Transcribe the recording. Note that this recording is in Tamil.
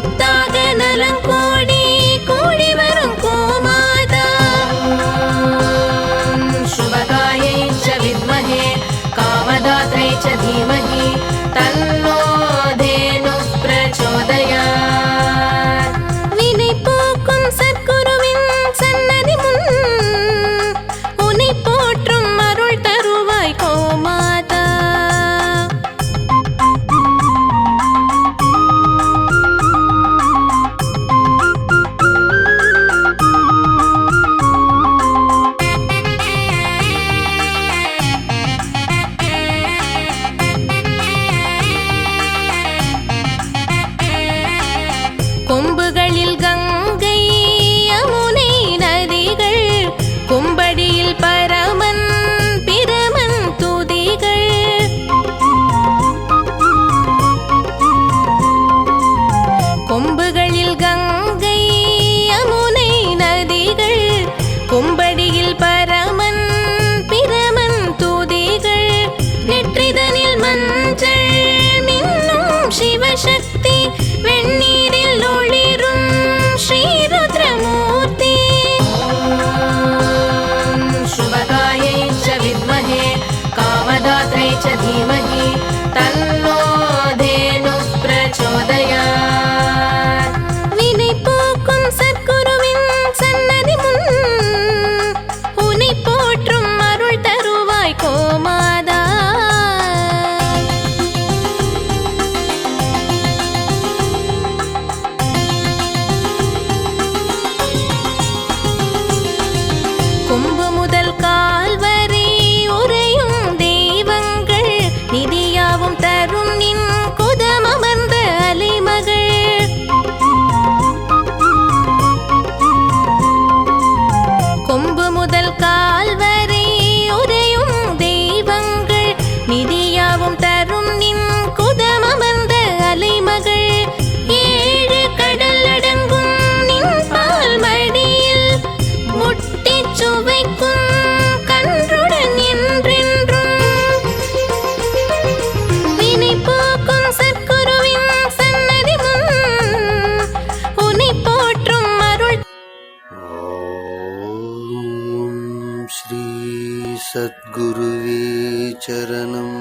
Puta கொம்புகளில் கங்கை கொம்பு முதல் கால் வரை உரையும் தெய்வங்கள். நிதியாவும் தரும் நின் குதமமர்ந்த அலைமகள். ஏழு கடல் அடங்கும் நின் பால் மடியில் முட்டி சுவைக்கும் श्रीसद्गुरुवे चरणम्